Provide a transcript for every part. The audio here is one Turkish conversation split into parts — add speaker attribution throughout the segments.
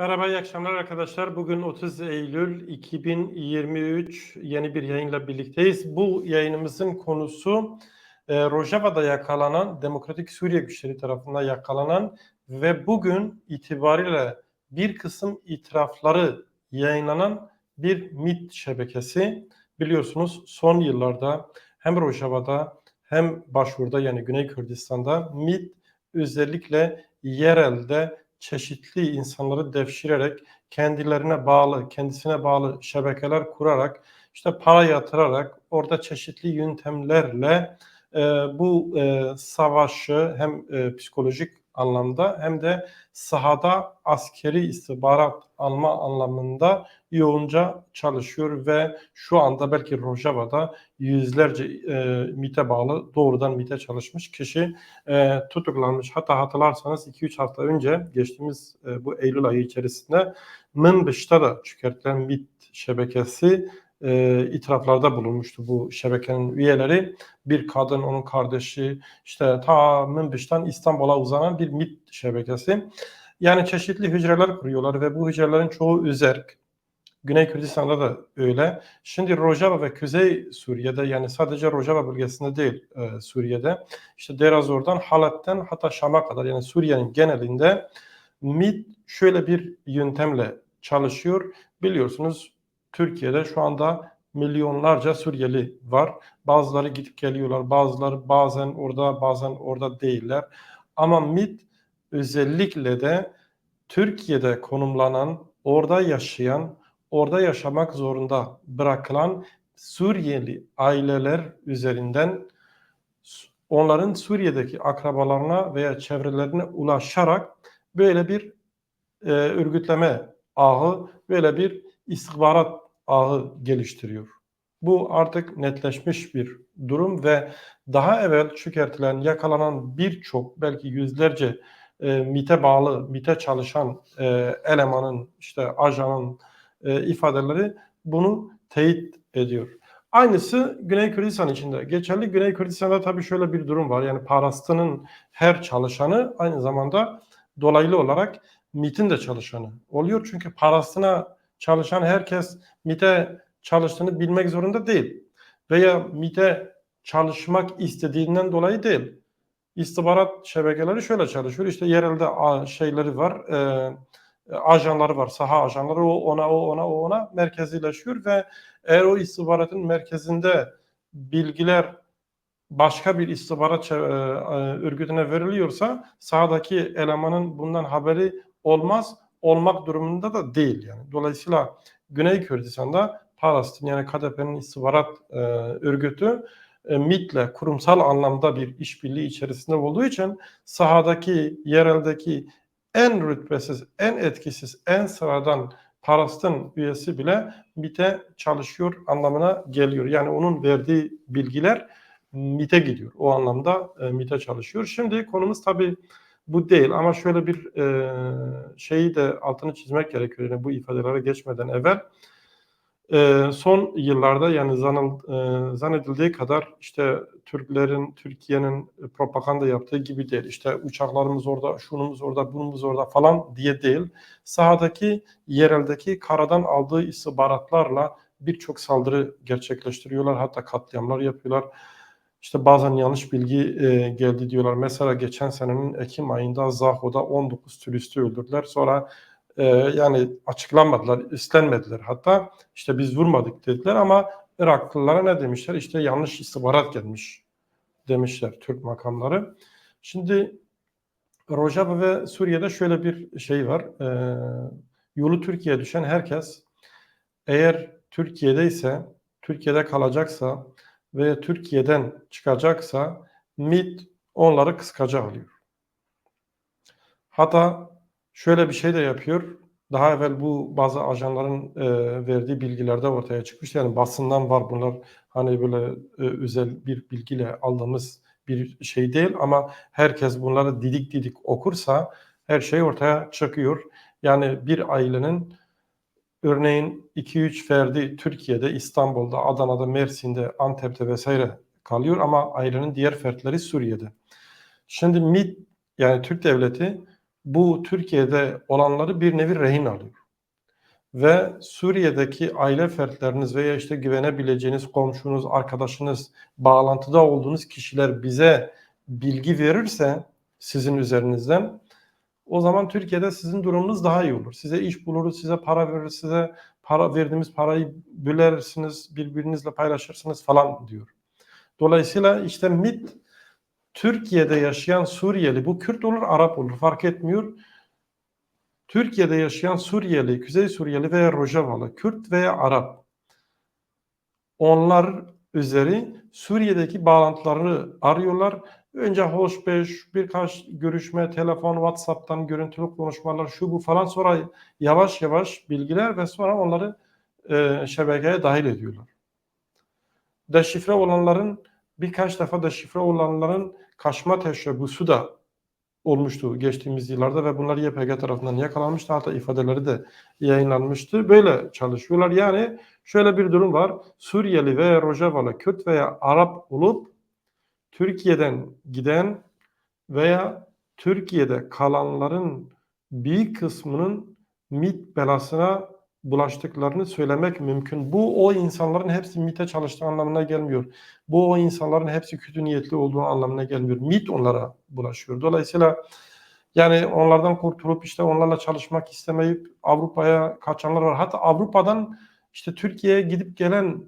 Speaker 1: Merhaba, iyi akşamlar arkadaşlar. Bugün 30 Eylül 2023 yeni bir yayınla birlikteyiz. Bu yayınımızın konusu e, Rojava'da yakalanan, Demokratik Suriye güçleri tarafından yakalanan ve bugün itibariyle bir kısım itirafları yayınlanan bir MIT şebekesi. Biliyorsunuz son yıllarda hem Rojava'da hem başvuruda yani Güney Kürdistan'da MIT özellikle yerelde çeşitli insanları devşirerek kendilerine bağlı, kendisine bağlı şebekeler kurarak işte para yatırarak orada çeşitli yöntemlerle e, bu e, savaşı hem e, psikolojik anlamda hem de sahada askeri istihbarat alma anlamında yoğunca çalışıyor ve şu anda belki Rojava'da yüzlerce e, MIT'e bağlı doğrudan MIT'e çalışmış kişi e, tutuklanmış. Hatta hatırlarsanız 2-3 hafta önce geçtiğimiz e, bu Eylül ayı içerisinde Mınbış'ta da çıkartılan MIT şebekesi e, itiraflarda bulunmuştu bu şebekenin üyeleri. Bir kadın, onun kardeşi, işte ta Münbiş'ten İstanbul'a uzanan bir MIT şebekesi. Yani çeşitli hücreler kuruyorlar ve bu hücrelerin çoğu üzerk. Güney Kürdistan'da da öyle. Şimdi Rojava ve Kuzey Suriye'de yani sadece Rojava bölgesinde değil e, Suriye'de işte Derazor'dan Halep'ten hatta Şam'a kadar yani Suriye'nin genelinde MIT şöyle bir yöntemle çalışıyor. Biliyorsunuz Türkiye'de şu anda milyonlarca Suriyeli var. Bazıları gidip geliyorlar, bazıları bazen orada, bazen orada değiller. Ama MIT özellikle de Türkiye'de konumlanan, orada yaşayan, orada yaşamak zorunda bırakılan Suriyeli aileler üzerinden onların Suriye'deki akrabalarına veya çevrelerine ulaşarak böyle bir e, örgütleme ağı, böyle bir istihbarat ağı geliştiriyor. Bu artık netleşmiş bir durum ve daha evvel çökertilen, yakalanan birçok belki yüzlerce e, MIT'e bağlı, MIT'e çalışan e, elemanın, işte ajanın e, ifadeleri bunu teyit ediyor. Aynısı Güney Kürdistan içinde geçerli. Güney Kürdistan'da tabii şöyle bir durum var. Yani parastının her çalışanı aynı zamanda dolaylı olarak MIT'in de çalışanı oluyor. Çünkü parastına çalışan herkes MIT'e çalıştığını bilmek zorunda değil. Veya MIT'e çalışmak istediğinden dolayı değil. İstihbarat şebekeleri şöyle çalışıyor. İşte yerelde şeyleri var, e, ajanları var, saha ajanları. O ona, o ona, o ona merkezileşiyor ve eğer o istihbaratın merkezinde bilgiler başka bir istihbarat e, örgütüne veriliyorsa sahadaki elemanın bundan haberi olmaz olmak durumunda da değil yani. Dolayısıyla Güney Kürdistan'da Palestin yani KDP'nin istihbarat e, örgütü e, MIT'le kurumsal anlamda bir işbirliği içerisinde olduğu için sahadaki, yereldeki en rütbesiz, en etkisiz, en sıradan Palestin üyesi bile MIT'e çalışıyor anlamına geliyor. Yani onun verdiği bilgiler MIT'e gidiyor. O anlamda e, MIT'e çalışıyor. Şimdi konumuz tabii bu değil ama şöyle bir e, şeyi de altını çizmek gerekiyor yani bu ifadelere geçmeden evvel. E, son yıllarda yani zanıl, e, zannedildiği kadar işte Türklerin, Türkiye'nin propaganda yaptığı gibi değil. İşte uçaklarımız orada, şunumuz orada, bunumuz orada falan diye değil. Sahadaki, yereldeki karadan aldığı istihbaratlarla birçok saldırı gerçekleştiriyorlar. Hatta katliamlar yapıyorlar işte bazen yanlış bilgi e, geldi diyorlar. Mesela geçen senenin Ekim ayında Zaho'da 19 turisti öldürdüler. Sonra e, yani açıklanmadılar, istenmediler. Hatta işte biz vurmadık dediler ama Iraklılara ne demişler? İşte yanlış istihbarat gelmiş demişler Türk makamları. Şimdi Rojava ve Suriye'de şöyle bir şey var. E, yolu Türkiye'ye düşen herkes eğer Türkiye'de ise, Türkiye'de kalacaksa ve Türkiye'den çıkacaksa MIT onları kıskaca alıyor. Hatta şöyle bir şey de yapıyor. Daha evvel bu bazı ajanların e, verdiği bilgilerde ortaya çıkmış. Yani basından var bunlar hani böyle e, özel bir bilgiyle aldığımız bir şey değil ama herkes bunları didik didik okursa her şey ortaya çıkıyor. Yani bir ailenin Örneğin 2-3 ferdi Türkiye'de, İstanbul'da, Adana'da, Mersin'de, Antep'te vesaire kalıyor ama ailenin diğer fertleri Suriye'de. Şimdi MİT yani Türk devleti bu Türkiye'de olanları bir nevi rehin alıyor. Ve Suriye'deki aile fertleriniz veya işte güvenebileceğiniz komşunuz, arkadaşınız, bağlantıda olduğunuz kişiler bize bilgi verirse sizin üzerinizden o zaman Türkiye'de sizin durumunuz daha iyi olur. Size iş buluruz, size para verir, size para verdiğimiz parayı bölersiniz, birbirinizle paylaşırsınız falan diyor. Dolayısıyla işte MIT Türkiye'de yaşayan Suriyeli, bu Kürt olur, Arap olur fark etmiyor. Türkiye'de yaşayan Suriyeli, Kuzey Suriyeli veya Rojavalı, Kürt veya Arap onlar üzeri Suriye'deki bağlantılarını arıyorlar. Önce hoşbeş, birkaç görüşme, telefon, WhatsApp'tan görüntülü konuşmalar, şu bu falan sonra yavaş yavaş bilgiler ve sonra onları e, şebekeye dahil ediyorlar. Deşifre olanların birkaç defa deşifre olanların kaçma teşebbüsü de olmuştu geçtiğimiz yıllarda ve bunlar YPG tarafından yakalanmıştı. Hatta ifadeleri de yayınlanmıştı. Böyle çalışıyorlar. Yani şöyle bir durum var. Suriyeli veya Rojavalı, Kürt veya Arap olup Türkiye'den giden veya Türkiye'de kalanların bir kısmının MIT belasına bulaştıklarını söylemek mümkün. Bu o insanların hepsi MIT'e çalıştığı anlamına gelmiyor. Bu o insanların hepsi kötü niyetli olduğu anlamına gelmiyor. MIT onlara bulaşıyor. Dolayısıyla yani onlardan kurtulup işte onlarla çalışmak istemeyip Avrupa'ya kaçanlar var. Hatta Avrupa'dan işte Türkiye'ye gidip gelen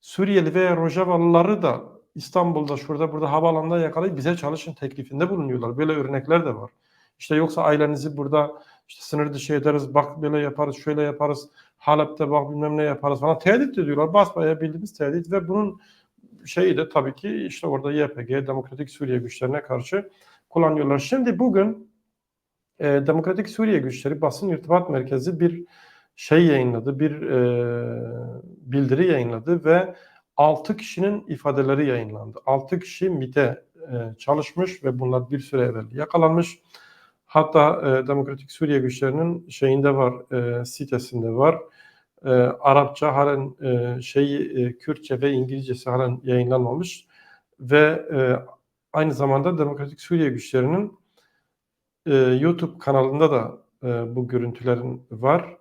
Speaker 1: Suriyeli veya Rojavalıları da İstanbul'da şurada burada havaalanında yakalayıp bize çalışın teklifinde bulunuyorlar. Böyle örnekler de var. İşte yoksa ailenizi burada işte sınır dışı ederiz, bak böyle yaparız, şöyle yaparız, Halep'te bak bilmem ne yaparız falan tehdit ediyorlar. Basbaya bildiğimiz tehdit ve bunun şeyi de tabii ki işte orada YPG, Demokratik Suriye güçlerine karşı kullanıyorlar. Şimdi bugün e, Demokratik Suriye güçleri basın irtibat merkezi bir şey yayınladı, bir e, bildiri yayınladı ve 6 kişinin ifadeleri yayınlandı. 6 kişi MIT'e e, çalışmış ve bunlar bir süre evvel yakalanmış. Hatta e, Demokratik Suriye güçlerinin şeyinde var, e, sitesinde var. E, Arapça halen e, şeyi e, Kürtçe ve İngilizcesi halen yayınlanmamış ve e, aynı zamanda Demokratik Suriye güçlerinin e, YouTube kanalında da e, bu görüntülerin var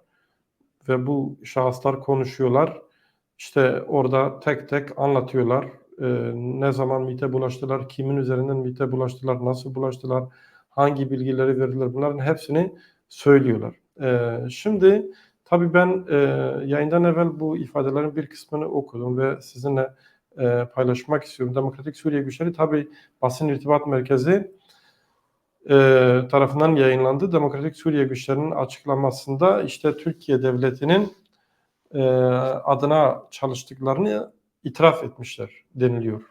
Speaker 1: ve bu şahıslar konuşuyorlar. İşte orada tek tek anlatıyorlar. E, ne zaman MIT'e bulaştılar, kimin üzerinden MIT'e bulaştılar, nasıl bulaştılar, hangi bilgileri verdiler bunların hepsini söylüyorlar. E, şimdi tabii ben e, yayından evvel bu ifadelerin bir kısmını okudum ve sizinle e, paylaşmak istiyorum. Demokratik Suriye Güçleri tabii basın irtibat merkezi e, tarafından yayınlandı. Demokratik Suriye Güçleri'nin açıklamasında işte Türkiye Devleti'nin e, adına çalıştıklarını itiraf etmişler deniliyor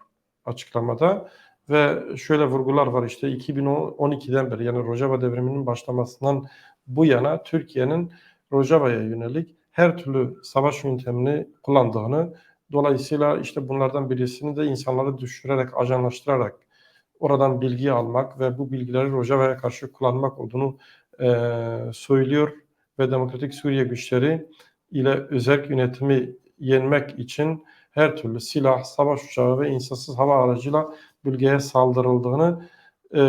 Speaker 1: açıklamada. Ve şöyle vurgular var işte 2012'den beri yani Rojava devriminin başlamasından bu yana Türkiye'nin Rojava'ya yönelik her türlü savaş yöntemini kullandığını dolayısıyla işte bunlardan birisini de insanları düşürerek, ajanlaştırarak oradan bilgi almak ve bu bilgileri Rojava'ya karşı kullanmak olduğunu e, söylüyor ve Demokratik Suriye güçleri ile özel yönetimi yenmek için her türlü silah, savaş uçağı ve insansız hava aracıyla bölgeye saldırıldığını e,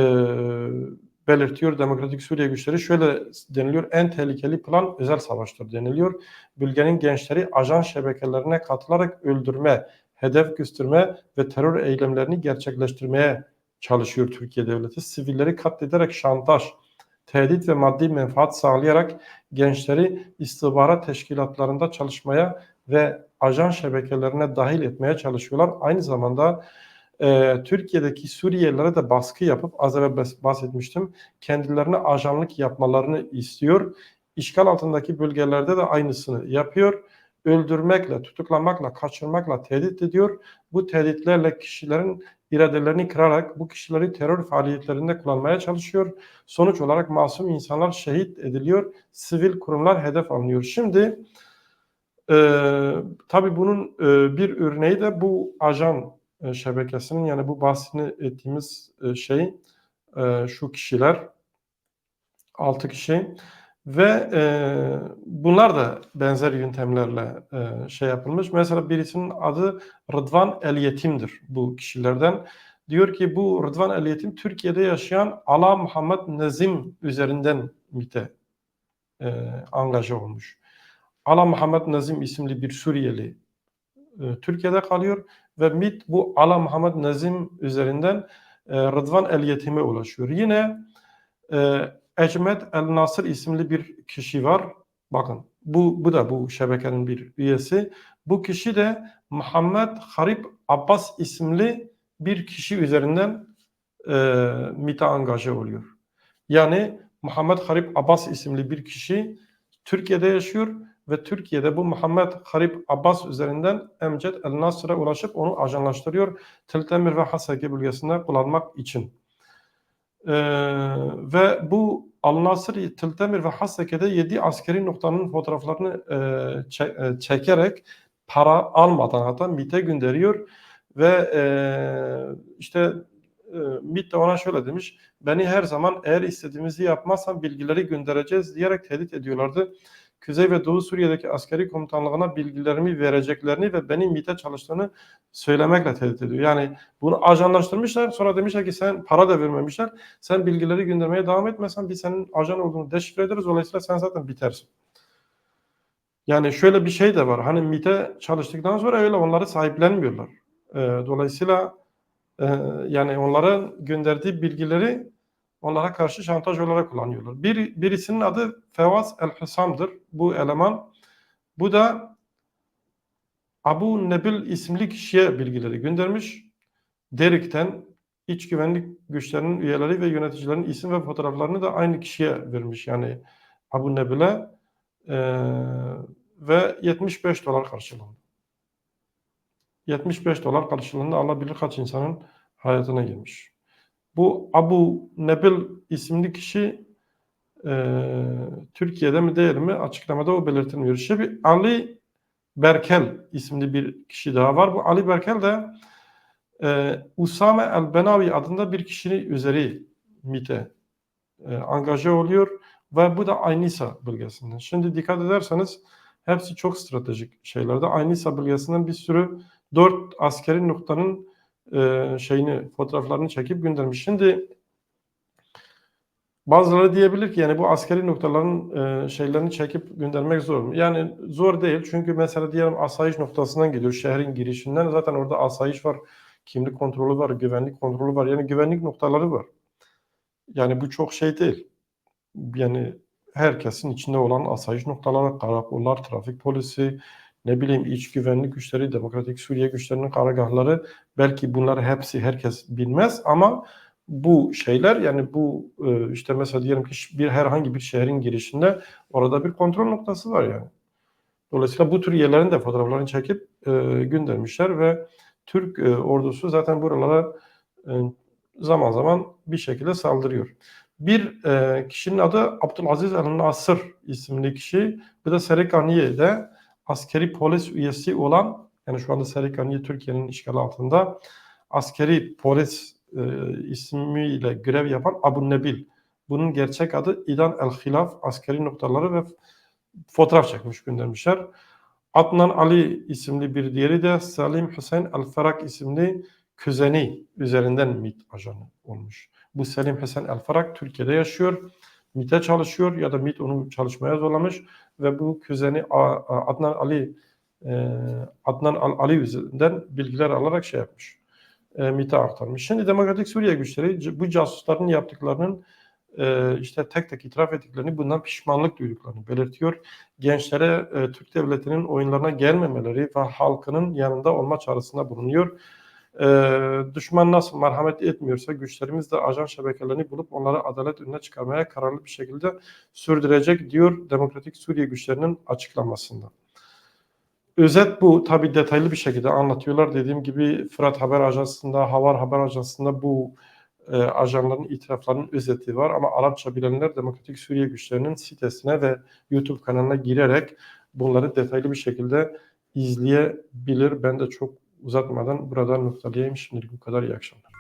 Speaker 1: belirtiyor. Demokratik Suriye güçleri şöyle deniliyor. En tehlikeli plan özel savaştır deniliyor. Bölgenin gençleri ajan şebekelerine katılarak öldürme, hedef gösterme ve terör eylemlerini gerçekleştirmeye çalışıyor Türkiye Devleti. Sivilleri katlederek şantaj, tehdit ve maddi menfaat sağlayarak gençleri istihbarat teşkilatlarında çalışmaya ve ajan şebekelerine dahil etmeye çalışıyorlar. Aynı zamanda e, Türkiye'deki Suriyelilere de baskı yapıp az evvel bahsetmiştim kendilerine ajanlık yapmalarını istiyor. İşgal altındaki bölgelerde de aynısını yapıyor. Öldürmekle, tutuklamakla, kaçırmakla tehdit ediyor. Bu tehditlerle kişilerin iradelerini kırarak bu kişileri terör faaliyetlerinde kullanmaya çalışıyor. Sonuç olarak masum insanlar şehit ediliyor. Sivil kurumlar hedef alınıyor. Şimdi e, tabii bunun e, bir örneği de bu ajan e, şebekesinin yani bu bahsini ettiğimiz e, şey e, şu kişiler 6 kişi ve bunlar da benzer yöntemlerle şey yapılmış. Mesela birisinin adı Rıdvan El Yetim'dir bu kişilerden. Diyor ki bu Rıdvan El Yetim Türkiye'de yaşayan Ala Muhammed Nezim üzerinden MİT'e e, angaja olmuş. Ala Muhammed Nezim isimli bir Suriyeli e, Türkiye'de kalıyor ve MİT bu Ala Muhammed Nezim üzerinden e, Rıdvan El Yetim'e ulaşıyor. Yine e, Ecmet El Nasır isimli bir kişi var. Bakın bu, bu da bu şebekenin bir üyesi. Bu kişi de Muhammed Harip Abbas isimli bir kişi üzerinden e, MİT'e angaje oluyor. Yani Muhammed Harip Abbas isimli bir kişi Türkiye'de yaşıyor ve Türkiye'de bu Muhammed Harip Abbas üzerinden Emced El Nasır'a ulaşıp onu ajanlaştırıyor. Teltemir ve Hasaki bölgesinde kullanmak için. Ee, ve bu Al Nasır, Tiltemir ve Hasake'de 7 askeri noktanın fotoğraflarını e, çe- e, çekerek para almadan hatta MİT'e gönderiyor ve e, işte e, MİT de ona şöyle demiş beni her zaman eğer istediğimizi yapmazsan bilgileri göndereceğiz diyerek tehdit ediyorlardı. Kuzey ve Doğu Suriye'deki askeri komutanlığına bilgilerimi vereceklerini ve benim MİT'e çalıştığını söylemekle tehdit ediyor. Yani bunu ajanlaştırmışlar sonra demişler ki sen para da vermemişler. Sen bilgileri göndermeye devam etmezsen biz senin ajan olduğunu deşifre ederiz. Dolayısıyla sen zaten bitersin. Yani şöyle bir şey de var. Hani MİT'e çalıştıktan sonra öyle onları sahiplenmiyorlar. Ee, dolayısıyla e, yani onların gönderdiği bilgileri onlara karşı şantaj olarak kullanıyorlar. Bir, birisinin adı Fevaz El Hüsam'dır. Bu eleman. Bu da Abu Nebil isimli kişiye bilgileri göndermiş. Derik'ten iç güvenlik güçlerinin üyeleri ve yöneticilerin isim ve fotoğraflarını da aynı kişiye vermiş. Yani Abu Nebil'e e, ve 75 dolar karşılığında. 75 dolar karşılığında Allah bilir kaç insanın hayatına girmiş. Bu Abu Nebil isimli kişi e, Türkiye'de mi değil mi açıklamada o belirtilmiyor. Şimdi Ali Berkel isimli bir kişi daha var. Bu Ali Berkel de e, Usame El Benavi adında bir kişinin üzeri MİT'e e, angaje oluyor ve bu da Aynisa bölgesinden. Şimdi dikkat ederseniz hepsi çok stratejik şeylerde. Aynisa bölgesinden bir sürü dört askeri noktanın e, şeyini fotoğraflarını çekip göndermiş. Şimdi bazıları diyebilir ki yani bu askeri noktaların e, şeylerini çekip göndermek zor mu? Yani zor değil çünkü mesela diyelim asayiş noktasından gidiyor şehrin girişinden zaten orada asayiş var, kimlik kontrolü var, güvenlik kontrolü var. Yani güvenlik noktaları var. Yani bu çok şey değil. Yani herkesin içinde olan asayiş noktaları, karakollar, trafik polisi, ne bileyim iç güvenlik güçleri, Demokratik Suriye güçlerinin karargahları belki bunlar hepsi herkes bilmez ama bu şeyler yani bu e, işte mesela diyelim ki bir herhangi bir şehrin girişinde orada bir kontrol noktası var yani. Dolayısıyla bu tür yerlerin de fotoğraflarını çekip e, göndermişler ve Türk e, ordusu zaten buralara e, zaman zaman bir şekilde saldırıyor. Bir e, kişinin adı Abdülaziz El Nasır isimli kişi. Bu da Serekaniye'de askeri polis üyesi olan yani şu anda Serikaniye Türkiye'nin işgali altında askeri polis e, ismiyle görev yapan Abu Nebil. Bunun gerçek adı İdan El Hilaf askeri noktaları ve fotoğraf çekmiş göndermişler. Adnan Ali isimli bir diğeri de Salim Hüseyin El Ferak isimli kuzeni üzerinden MİT ajanı olmuş. Bu Selim Hüseyin El Ferak Türkiye'de yaşıyor. MİT'e çalışıyor ya da MİT onu çalışmaya zorlamış ve bu kuzeni Adnan Ali e, Adnan Ali üzerinden bilgiler alarak şey yapmış. E, MİT'e aktarmış. Şimdi Demokratik Suriye güçleri bu casusların yaptıklarının e, işte tek tek itiraf ettiklerini, bundan pişmanlık duyduklarını belirtiyor. Gençlere Türk devletinin oyunlarına gelmemeleri ve halkının yanında olma çağrısında bulunuyor. Ee, düşman nasıl merhamet etmiyorsa güçlerimiz de ajan şebekelerini bulup onları adalet önüne çıkarmaya kararlı bir şekilde sürdürecek diyor Demokratik Suriye güçlerinin açıklamasında. Özet bu. Tabi detaylı bir şekilde anlatıyorlar. Dediğim gibi Fırat Haber Ajansı'nda, Havar Haber Ajansı'nda bu e, ajanların itiraflarının özeti var. Ama Arapça bilenler Demokratik Suriye güçlerinin sitesine ve YouTube kanalına girerek bunları detaylı bir şekilde izleyebilir. Ben de çok uzatmadan buradan noktalayayım. Şimdilik bu kadar. İyi akşamlar.